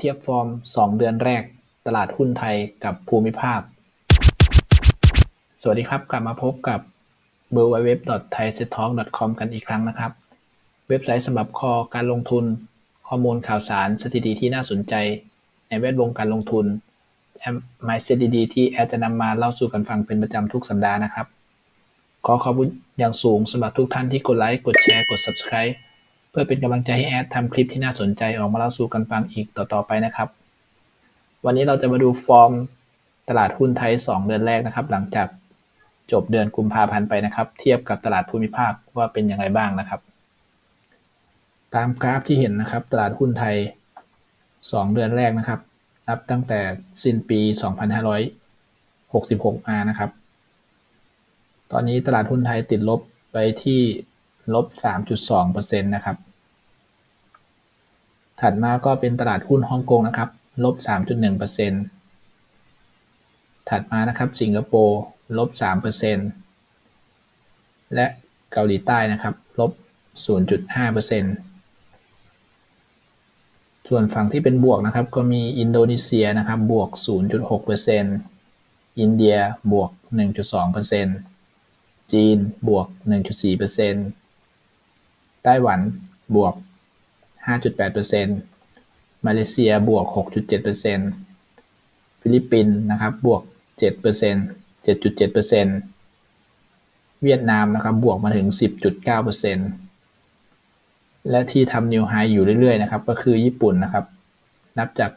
เทียบฟอร์ม2เดือนแรก ตลาดหุ้นไทยกับภูมิภาค สวัสดีครับ กลับมาพบกับ w w w t h a i s e t a l k c o m กันอีกครั้งนะครับ เว็บไซต์สำหรับคอการลงทุน ข้อมูลข่าวสารสถิติที่น่าสนใจ ในแวดวงการลงทุนและไมซ์เซ็ตดีๆที่แอดจะนำมาเล่าสู่กันฟังเป็นประจำทุกสัปดาห์นะครับ ขอขอบคุณอย่างสูงสำหรับทุกท่านที่กดไลค์กดแชร์กด Subscribe เพื่อเป็นกำลังใจให้แอดทำคลิปที่น่าสนใจออกมาเล่าสู่กันฟังอีกต่อๆไปนะครับ วันนี้เราจะมาดูฟอร์มตลาดหุ้นไทย 2 เดือนแรกนะครับ หลังจากจบเดือนกุมภาพันธ์ไปนะครับ เทียบกับตลาดภูมิภาคว่าเป็นยังไงบ้างนะครับ ตามกราฟที่เห็นนะครับ ตลาดหุ้นไทย 2 เดือนแรกนะครับนับตั้งแต่สิ้นปี 2566มานะครับ ตอนนี้ตลาดหุ้นไทยติดลบไปที่ลบ 3.2%นะครับ ถัดมาก็เป็นตลาดหุ้นฮ่องกงนะครับลบ 3.1%ถัดมานะครับสิงคโปร์ลบ 3%และเกาหลีใต้นะครับลบ 0.5%ส่วนฝั่งที่เป็นบวกนะครับก็มีอินโดนีเซียนะครับบวก 0.6%อินเดียบวก 1.2%จีนบวก 1.4%ไต้หวันบวก 5.8%มาเลเซียบวก 6.7%ฟิลิปปินส์นะครับบวก 7% 7.7%เวียดนามนะครับบวกมาถึง 10.9%และที่ทำนิวไฮอยู่เรื่อยๆนะครับก็คือญี่ปุ่นนะครับ นับจาก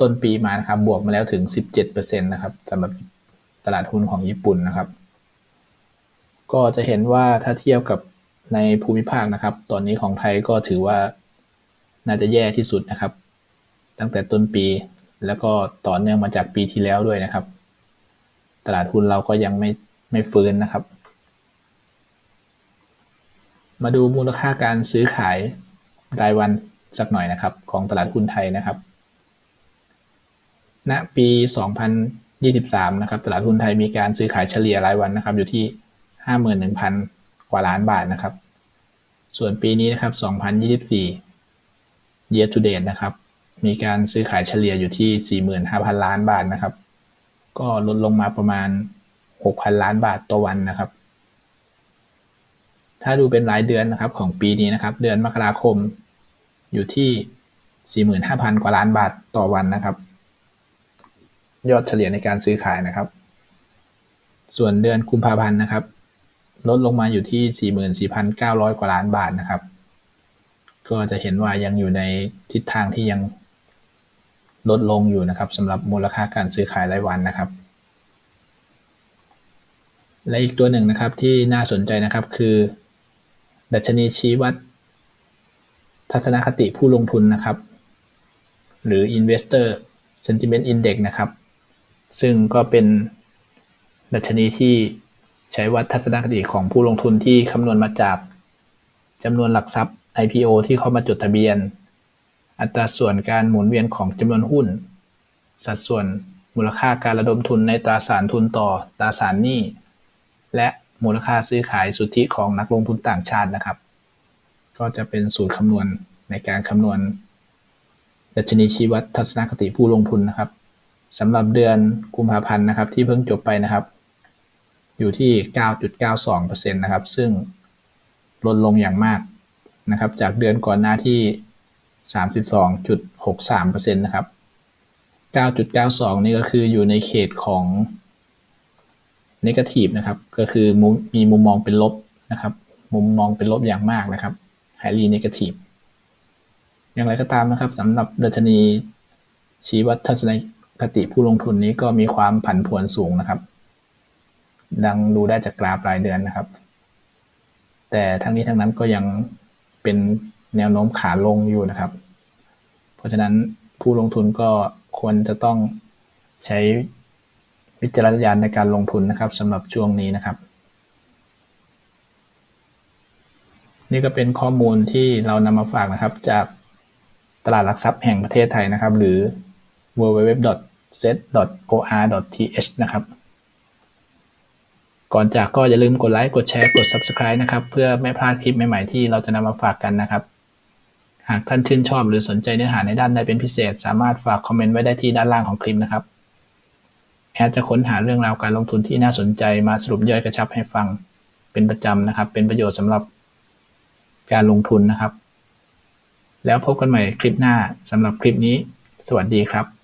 ต้นปีมานะครับบวกมาแล้วถึง 17%นะครับสำหรับตลาดหุ้นของญี่ปุ่นนะครับ ก็จะเห็นว่าถ้าเทียบกับในภูมิภาคนะครับ ตอนนี้ของไทยก็ถือว่า น่าจะแย่ที่สุดนะครับ ตั้งแต่ต้นปี แล้วก็ต่อเนื่องมาจากปีที่แล้วด้วยนะครับ ตลาดหุ้นเราก็ยังไม่ไม่ฟื้นนะครับ มาดูมูลค่าการซื้อขายรายวันสักหน่อยนะครับ ของตลาดหุ้นไทยนะครับณปี 2023 นะครับ ตลาดหุ้นไทยมีการซื้อขายเฉลี่ยรายวันนะครับ อยู่ที่ 51,000 กว่าล้านบาทนะครับ ส่วนปีนี้นะครับ 2024 year to date นะครับ มีการซื้อขายเฉลี่ยอยู่ที่ 45,000 ล้านบาทนะครับ ก็ลดลงมาประมาณ 6,000 ล้านบาทต่อวันนะครับ ถ้าดูเป็นรายเดือนนะครับของปีนี้นะครับ เดือนมกราคมอยู่ที่ 45,000 กว่าล้านบาทต่อวันนะครับ ยอดเฉลี่ยในการซื้อขายนะครับ ส่วนเดือนกุมภาพันธ์นะครับ ลดลงมาอยู่ที่ 44,900 กว่าล้านบาทนะครับ ก็จะเห็นว่ายังอยู่ในทิศทางที่ยังลดลงอยู่นะครับสำหรับมูลค่าการซื้อขายรายวันนะครับ และอีกตัวหนึ่งนะครับที่น่าสนใจนะครับคือ ดัชนีชี้วัด ทัศนคติผู้ลงทุนนะครับ หรือ Investor Sentiment Index นะครับ ซึ่งก็เป็นดัชนีที่ใช้วัดทัศนคติของผู้ลงทุนที่คำนวณมาจากจำนวนหลักทรัพย์ IPO ที่เข้ามาจดทะเบียน อัตราส่วนการหมุนเวียนของจำนวนหุ้น สัดส่วนมูลค่าการระดมทุนในตราสารทุนต่อตราสารหนี้ และมูลค่าซื้อขายสุทธิของนักลงทุนต่างชาตินะครับ ก็จะเป็นสูตรคำนวณในการคำนวณดัชนีชีวัดทัศนคติผู้ลงทุนนะครับสำหรับเดือนกุมภาพันธ์นะครับ ที่เพิ่งจบไปนะครับ อยู่ที่ 9.92%นะครับ ซึ่งลดลงอย่างมาก นะครับ จากเดือนก่อนหน้าที่ 32.63%นะครับ 9.92 นี่ก็คืออยู่ในเขตของนกาทีฟนะครับ ก็คือมีมุมมองเป็นลบนะครับ มุมมองเป็นลบอย่างมากนะครับ highly negative อย่างไรก็ตามนะครับสำหรับดัชนีชี้วัดทัศนคติผู้ลงทุนนี้ก็มีความผันผวนสูงนะครับ ดังดูได้จากกราฟรายเดือนนะครับ แต่ทั้งนี้ทั้งนั้นก็ยัง เป็นแนวโน้มขาลงอยู่นะครับ เพราะฉะนั้นผู้ลงทุนก็ควรจะต้องใช้วิจารณญาณในการลงทุนนะครับสำหรับช่วงนี้นะครับ นี่ก็เป็นข้อมูลที่เรานำมาฝากนะครับ จากตลาดหลักทรัพย์แห่งประเทศไทยนะครับ หรือ www.set.or.th นะครับ ก่อนจากก็อย่าลืมกดไลค์ กดแชร์ กด Subscribe นะครับ เพื่อไม่พลาดคลิปใหม่ๆ ที่เราจะนำมาฝากกันนะครับ หากท่านชื่นชอบหรือสนใจเนื้อหาในด้านใดเป็นพิเศษ สามารถฝากคอมเมนต์ไว้ได้ที่ด้านล่างของคลิปนะครับแอดจะค้นหาเรื่องราวการลงทุนที่น่าสนใจมาสรุปย่อยกระชับให้ฟังเป็นประจำนะครับ เป็นประโยชน์สำหรับการลงทุนนะครับ แล้วพบกันใหม่คลิปหน้าสำหรับคลิปนี้ สวัสดีครับ